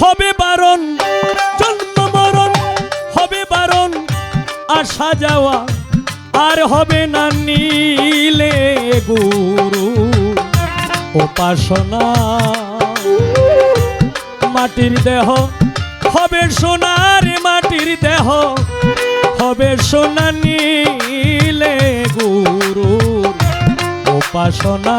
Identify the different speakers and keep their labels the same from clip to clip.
Speaker 1: হবে বারণ, জন্ম মরণ, হবে বারণ, আসা যাওয়া, আর হবে না নীলে গুরু। উপাসনা, মাটির দেহ, হবে সোনার মাটির দেহ, হবে সোনা নীলে গুরু উপাসনা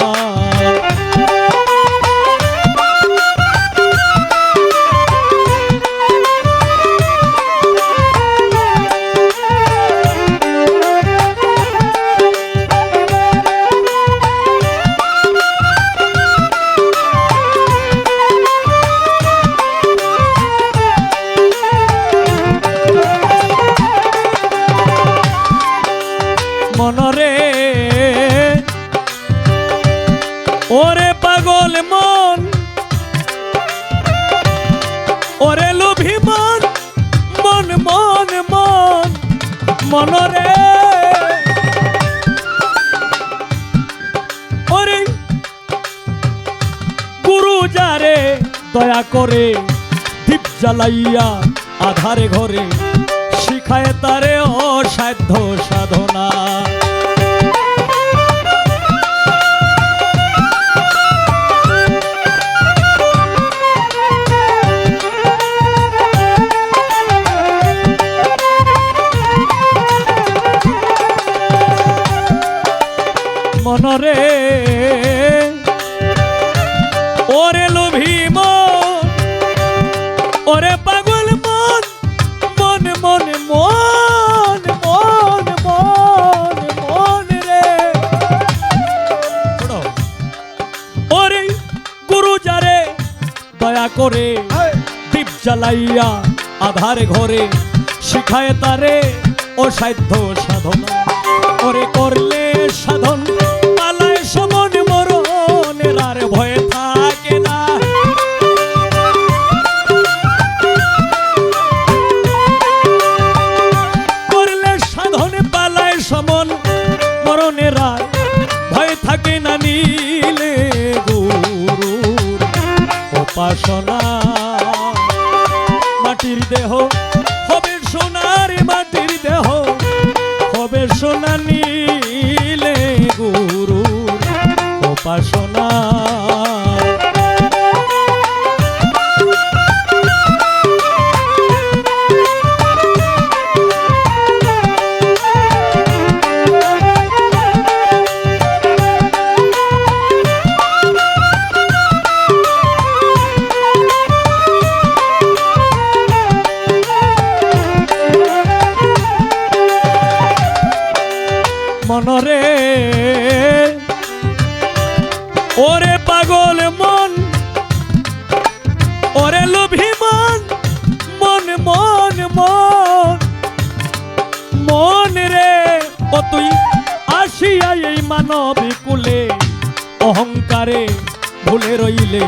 Speaker 1: মন। ওরে লোভী মন মন মন মন মনরে ওরে গুরু যারে দয়া করে দীপ জ্বালাইয়া আধারে ঘরে, শিখায় তারে অসাধ্য সাধনা। মনরে ওরে লোভী মন ওরে পাগল মন মন মন মন মন মন মন রে। ওরে গুরু যারে দয়া করে দীপ জ্বালাইয়া আধারে ঘরে শিখায় তারে অসাধ্য সাধনা। ওরে করলে উপাসনা। মাটির দেহ হবে সোনার মাটির দেহ হবে সোনা নীলে গুরু উপাসনা। ভুলে রইলে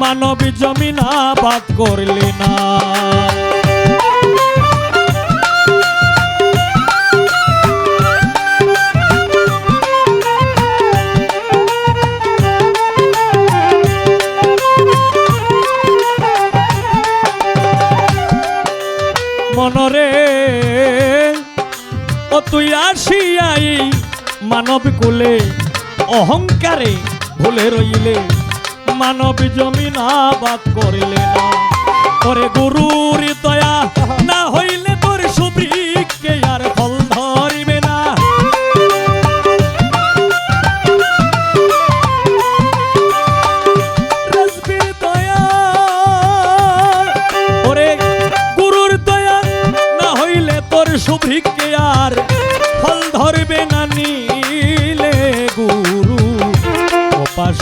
Speaker 1: মানবী জমিন আবাদ করলে না। মনরে ও তুই আসিয়াই মানব কুলে অহংকারে ভুলে রইলে মানব জমিন আবাদ করিলে না। করে গুরুর দয়া, না হইলে তোর সুবৃক্ষে আর ফল ধরিবে না। ওরে গুরুর দয়া, না হইলে তোর সুভিক্ষে আর ফল ধরবে না নিলে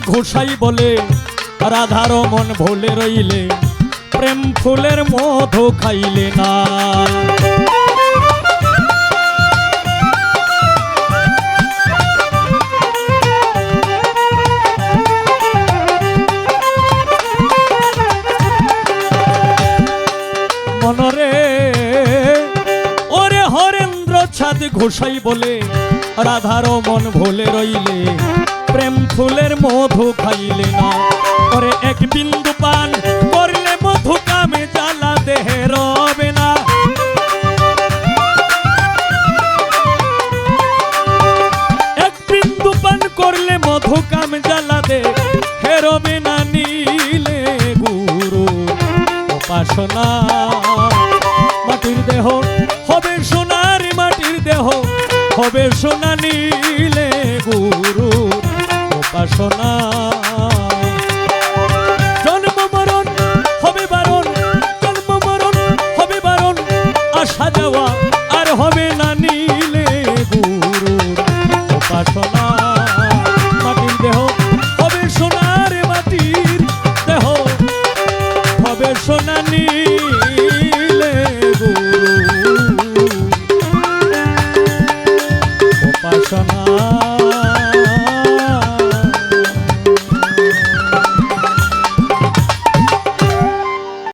Speaker 1: ঘোষাই বলে রাধার মন ভোলে রইলে, প্রেম ফুলের মধু খাইলে না। ঘোষাই বলে রাধার মন ভোলে রইলে প্রেম ফুলের মধু খাইলে না। ওরে এক বিন্দু পান করলে মধু কামে জ্বালা দেহে রবে না। এক বিন্দু পান করলে মধু কাম জ্বালা দে হেরবে না নীলে গুরু। উপাসনা, মাটির দেহ, হবে সোনার মাটির দেহ, হবে সোনা নীলে বাসনা জন্ম মরণ হবে বারণ জন্ম মরণ হবে বারণ আসা যাওয়া